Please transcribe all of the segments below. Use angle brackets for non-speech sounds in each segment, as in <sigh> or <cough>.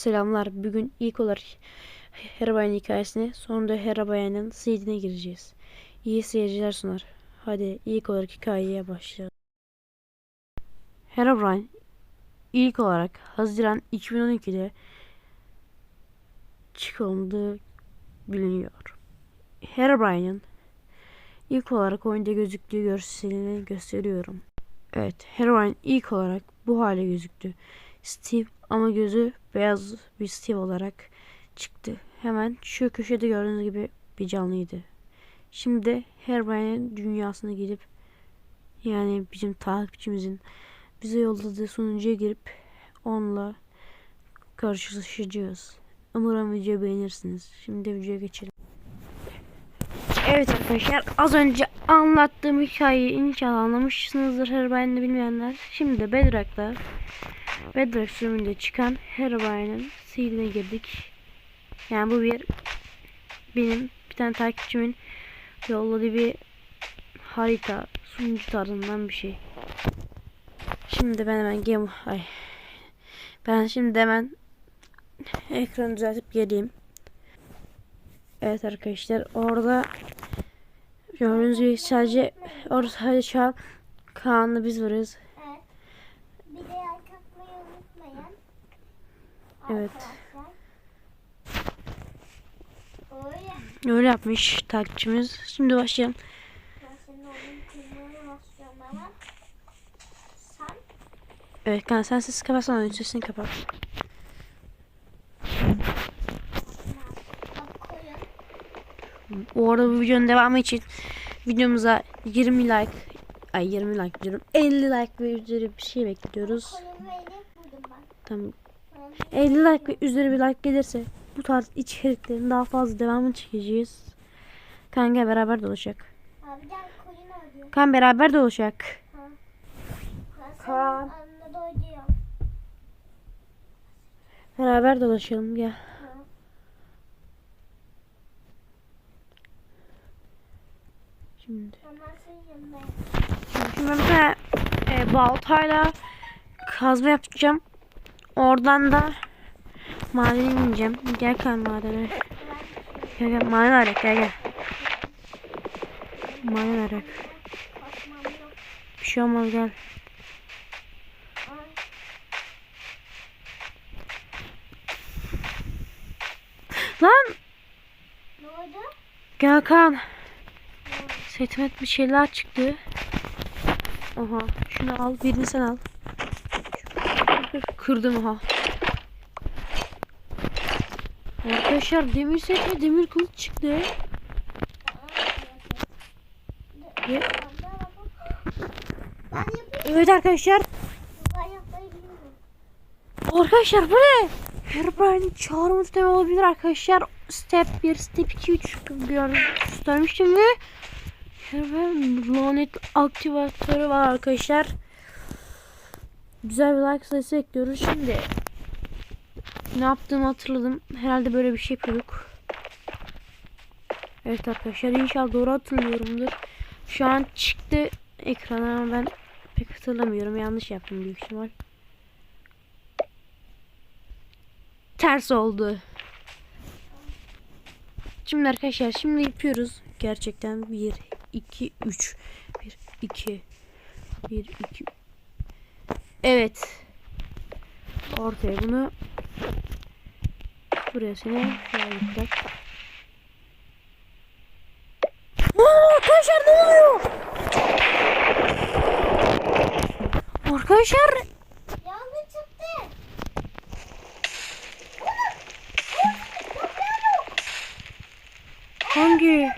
Selamlar. Bugün ilk olarak Herabay'ın hikayesine sonra da Herabay'ın seedine gireceğiz. İyi seyirciler sunar. Hadi ilk olarak hikayeye başlayalım. Herobrine ilk olarak Haziran 2012'de çıkıldığı biliniyor. Herobrine'in ilk olarak oyunda gözüktüğü görselini gösteriyorum. Evet, Herobrine ilk olarak bu hale gözüktü. Steve ama gözü beyaz bir Steve olarak çıktı. Hemen şu köşede gördüğünüz gibi bir canlıydı. Şimdi de Hermione'nin dünyasına gidip yani bizim takipçimizin bize yolladığı sunucuya girip onunla karşılaşacağız. Umarım videoyu beğenirsiniz. Şimdi videoya geçelim. Evet arkadaşlar az önce anlattığım hikayeyi inşallah anlamışsınızdır Hermione'yi bilmeyenler. Şimdi de Bedrock'ta Bedrock sürümünde çıkan Hermione'nin seedine girdik. Yani bu bir benim bir tane takipçimin yolladığı bir harita sunucu tarzından bir şey. Şimdi ben hemen game ay ben şimdi hemen ekranı düzeltip geleyim. Evet arkadaşlar orada gördüğünüz gibi sadece orada sadece şu an Kaan'la biz varız. Evet. Bir de like atmayı unutmayın. Evet. Öyle. Yapmış takipçimiz. Şimdi başlayalım. Evet Kaan sen sesi kapatsana oyun sesini kapat. Bu arada bu videonun devamı için videomuza 20 like ay 20 like diyorum 50 like ve üzeri bir şey bekliyoruz. Tamam. Ben 50 like ve üzeri bir like gelirse bu tarz içeriklerin daha fazla devamını çekeceğiz. Kan gel beraber dolaşacak. Abi gel koyun arıyor. Kan beraber dolaşacak. Doyuyorum. Beraber dolaşalım gel. Şimdi. Şimdi ben e, baltayla kazma yapacağım. Oradan da madene ineceğim. Gel kan madene. Gel gel maden arayak gel gel. Maden yok. Bir şey olmaz gel. Lan Ne gel kan. Setime bir şeyler çıktı. Oha şunu al birini sen al. Kırdım ha. Arkadaşlar demir set demir kılıç çıktı. Ben. Evet arkadaşlar. Ben. Arkadaşlar bu ne? Herobrine'in çağrı sistemi olabilir arkadaşlar. Step 1, step 2, 3 göstermiştim ve Herobrine lanet aktivatörü var arkadaşlar. Güzel bir like sayısı ekliyoruz. Şimdi ne yaptığımı hatırladım. Herhalde böyle bir şey yapıyorduk. Evet arkadaşlar inşallah doğru hatırlıyorumdur. Şu an çıktı ekrana ama ben pek hatırlamıyorum. Yanlış yaptım büyük ihtimal. ters oldu. Şimdi arkadaşlar şimdi yapıyoruz. Gerçekten 1 2 3 1 2 1 2 Evet. Ortaya bunu buraya seni yapacak. Arkadaşlar ne oluyor? Arkadaşlar Yangın çıktı. Hangi?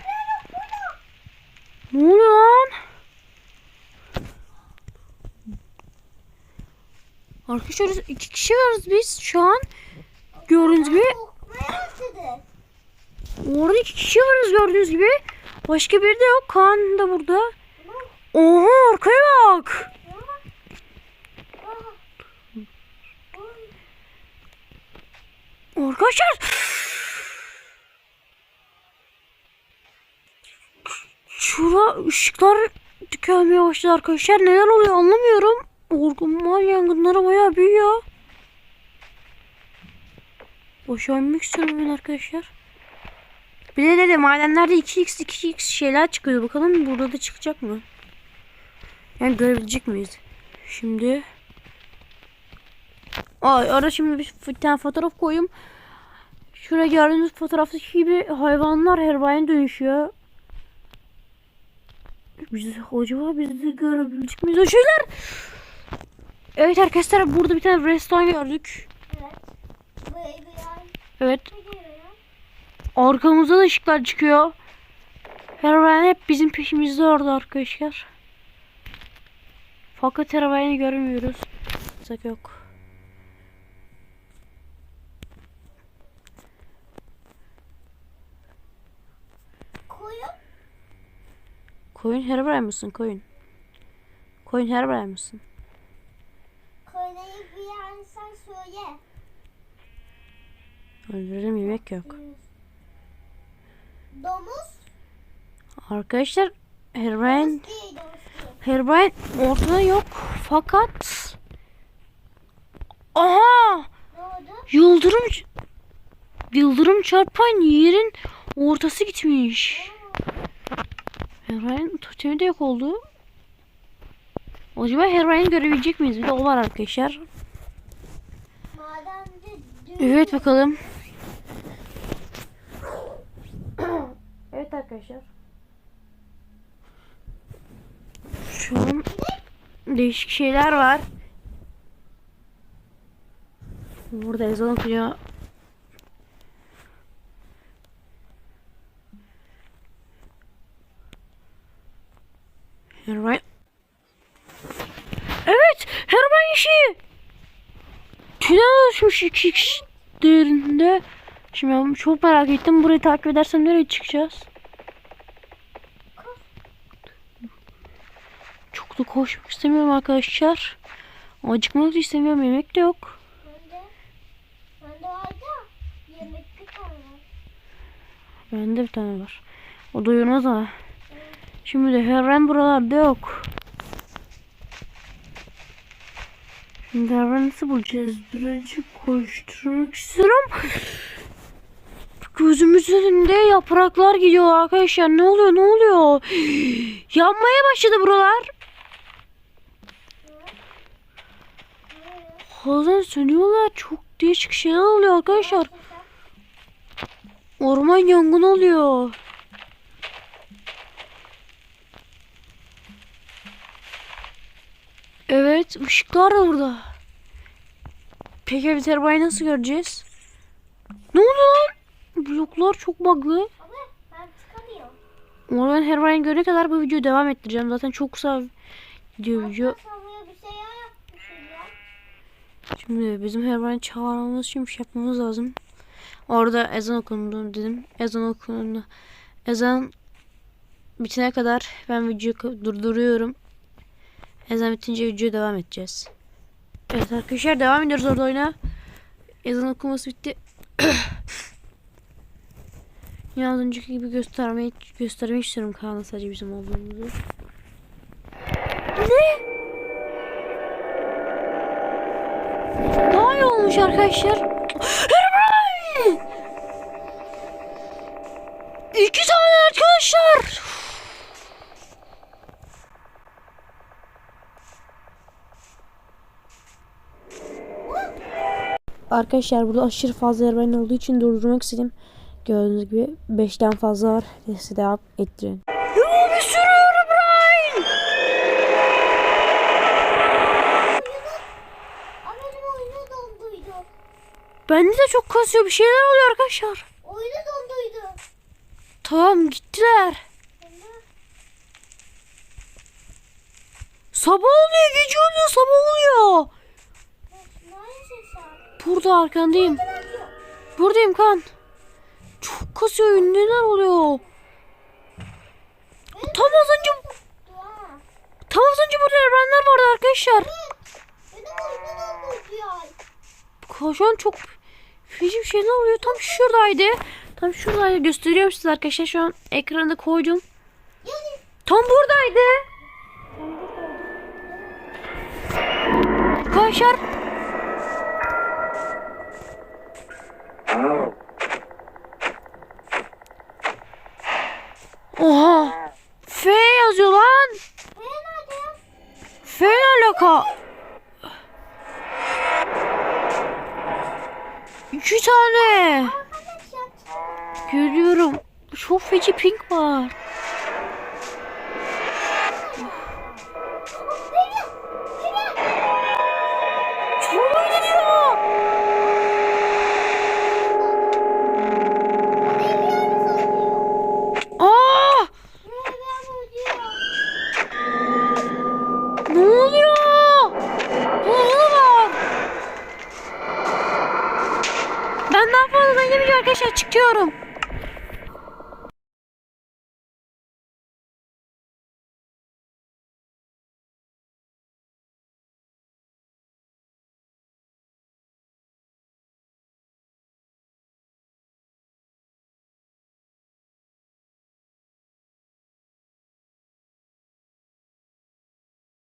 Ne oluyor lan? Arkadaşlar iki kişi varız biz şu an. Gördüğünüz gibi orada iki kişi varız gördüğünüz gibi. Başka biri de yok. Kaan da burada. Oha arkaya bak. Arkadaşlar. Şura ışıklar tükenmeye başladı arkadaşlar. Neler oluyor anlamıyorum. Orman yangınları bayağı büyüyor. Boşa ölmek istiyorum ben arkadaşlar. Bir de dedi madenlerde 2x 2x şeyler çıkıyor. Bakalım burada da çıkacak mı? Yani görebilecek miyiz? Şimdi Ay ara şimdi bir, tane fotoğraf koyayım. Şuraya gördüğünüz fotoğraftaki gibi hayvanlar Herobrine dönüşüyor. Biz acaba biz de görebilecek miyiz o şeyler? Evet arkadaşlar burada bir tane restoran gördük. Evet. Evet arkamızda da ışıklar çıkıyor. Herobrine hep bizim peşimizde orada arkadaşlar. Fakat Herobrine'i görmüyoruz. Sak yok. Koyun. Koyun Herobrine mısın koyun? Koyun Herobrine mısın? Yani sen söyle. Öldürelim yemek yok. Domuz. Arkadaşlar değil. Herobrine ortada yok fakat Aha! Yıldırım Yıldırım çarpan yerin ortası gitmiş. Herobrine totemi de yok oldu. Acaba Herobrine'i görebilecek miyiz? Bir de o var arkadaşlar. Evet bakalım. <coughs> evet arkadaşlar. Şu an değişik şeyler var. Burada ezan okuyor. Herobrine. Evet, Herobrine işi. Tünel oluşmuş iki kişi değerinde. Şimdi ben çok merak ettim. Burayı takip edersem nereye çıkacağız? Çok da koşmak istemiyorum arkadaşlar. Acıkmak da istemiyorum. Yemek de yok. Bende. Bir tane var. O doyurmaz ama. Şimdi de Herren buralarda yok. Nasıl bulacağız? Birazcık koşturmak istiyorum. Gözümüzün önünde yapraklar gidiyor arkadaşlar. Ne oluyor ne oluyor? <gasps> Yanmaya başladı buralar. Bazen sönüyorlar. Çok değişik şeyler oluyor arkadaşlar. Orman yangını oluyor. Evet, ışıklar da burada. Peki biz arabayı nasıl göreceğiz? Ne oldu lan? Bloklar çok bug'lı. Ama ben Herobrine görene kadar bu videoyu devam ettireceğim. Zaten çok kısa video video. Bir şey. Şimdi bizim Herobrine çağırmamız için bir şey yapmamız lazım. Orada ezan okundu dedim. Ezan okundu. Ezan bitene kadar ben videoyu durduruyorum. Ezan bitince videoya devam edeceğiz. Evet arkadaşlar devam ediyoruz orada oyuna. Ezan okuması bitti. <coughs> Yine az önceki gibi göstermeyi göstermek istiyorum kanalda sadece bizim olduğumuzu. Ne? Daha iyi olmuş arkadaşlar. <gasps> Herobrine! İki tane arkadaşlar. Arkadaşlar burada aşırı fazla Herobrine olduğu için durdurmak istedim. Gördüğünüz gibi 5'ten fazla var. Size devam ettirin. Ya bir sürü Herobrine! Aa benim oyunu donduydu. Bende de çok kasıyor bir şeyler oluyor arkadaşlar. Oyunu donduydu. Tamam gittiler. Sabah oluyor gece oluyor sabah oluyor. Burada arkandayım. Buradayım kan. Çok kasıyor neler oluyor. Tam az önce tam az önce burada evrenler vardı arkadaşlar. Benim oyunu donduydu ya. Şu an çok feci bir şeyler oluyor. Tam şuradaydı. Tam şuradaydı. Gösteriyorum size arkadaşlar. Şu an ekranda koydum. Tam buradaydı. Oha. F yazıyor lan. F ne alaka? İki tane. Görüyorum. Çok feci pink var.